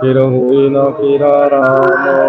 কিরঙ্গিন কিরারাম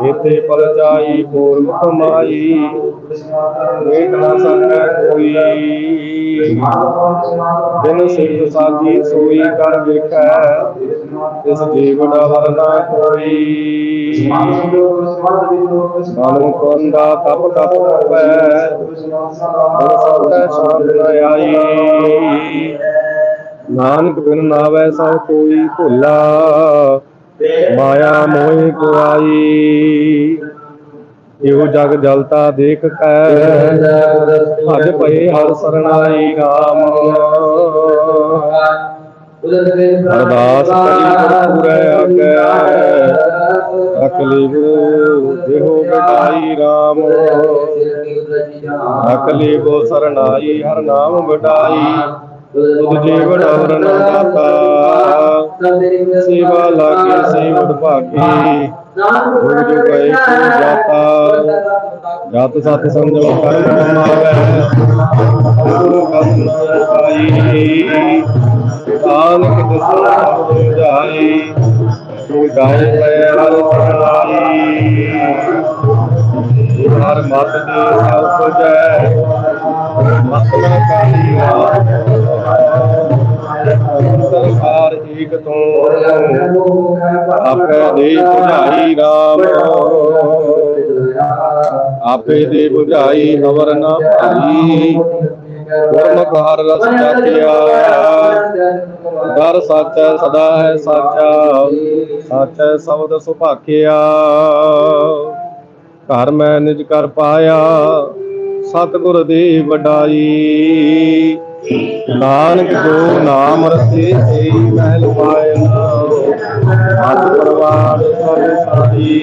ਇਤੇ ਫਲ ਚਾਈ ਪੂਰਨ ਕਮਾਈ ਵੇਖ ਨਾ ਸਕੈ ਕੋਈ ਬਿਨ ਸਿੱਧ ਸਾਜੀ ਸੋਈ ਕਰ ਵੇਖੈ ਇਸ ਜੀਵ ਦਾ ਵਰਨਾ ਕੋਈ ਮਨੁ ਕੰਦਾ ਤਪ ਤਪ ਕਰਵੈ ਮਨ ਸਭੈ ਆਈ ਨਾਨਕ ਬਿਨ ਨਾਵੈ ਸਭ ਕੋਈ ਭੁੱਲਾ, ਮਾਇਆ ਮੋਹਿ ਕੁਆਈ ਇਹੋ ਜਗ ਜਲਤਾ ਦੇਖ ਕੈ, ਭਜ ਪਏ ਹਰ ਸਰਣਾਈ ਰਾਮ ਅਰਦਾਸ ਕਰੀ ਪੂਰੈ ਆਗੈ ਅਕਲੀ ਗੁਰੂ ਦੇਹੋ ਬਿਦਾਈ ਰਾਮ। ਅਕਲੀ ਗੋ ਸਰਣਾਈ ਹਰ ਨਾਮ ਵਡਾਈ। ਤੁਧ ਜੀਵਨ ਅਵਰਨ ਦਾਤਾ ਸੇਵਾ ਲਾਗੇ ਸੇਵਕ ਭਾਗੀ। ਗੁਰੂ ਜੀ ਗਏ ਕੋ ਜਾਤਾ। ਜਤ ਸਤ ਸੰਜਮ ਕਰਮ ਕਮਾਵੈ ਗੁਰੂ ਕਸਨ ਪਾਈ ਨਾਨਕ ਦਸੋ ਜਾਈ। ਹਰ ਮਤ ਦੀ ਸਭ ਸੁਜੈ ਮਤਲਬ ਕਾਲੀ ਰਾਮ ਸਰਕਾਰ ਏਕ ਤੋਂ ਆਪੇ ਦੇ ਬੁਝਾਈ ਰਾਮ ਆਪੇ ਦੇ ਬੁਝਾਈ ਹਵਰ ਨਾ ਭਾਈ ਗੁਰਮੁਖ ਹਰ ਰਸ ਚਾਖਿਆ ਦਰ ਸੱਚੈ, ਸਦਾ ਹੈ ਸਾਚਾ। ਸਾਚੈ ਸ਼ਬਦ ਸੁਭਾਖਿਆ। ਘਰ ਮੈਂ ਨਿਜ ਕਰ ਪਾਇਆ। ਸਤਿਗੁਰ ਦੀ ਵਡਾਈ। ਨਾਨਕ ਜੋ ਨਾਮ ਰਤੇ ਸੇ ਮਹਿਲ ਪਾਇਆ। ਹੱਥ ਪਰਵਾਰ, ਸਭ ਸਾਈ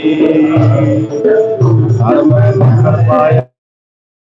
ਘਰ ਮੈਂ ਕਰ ਪਾਇਆ।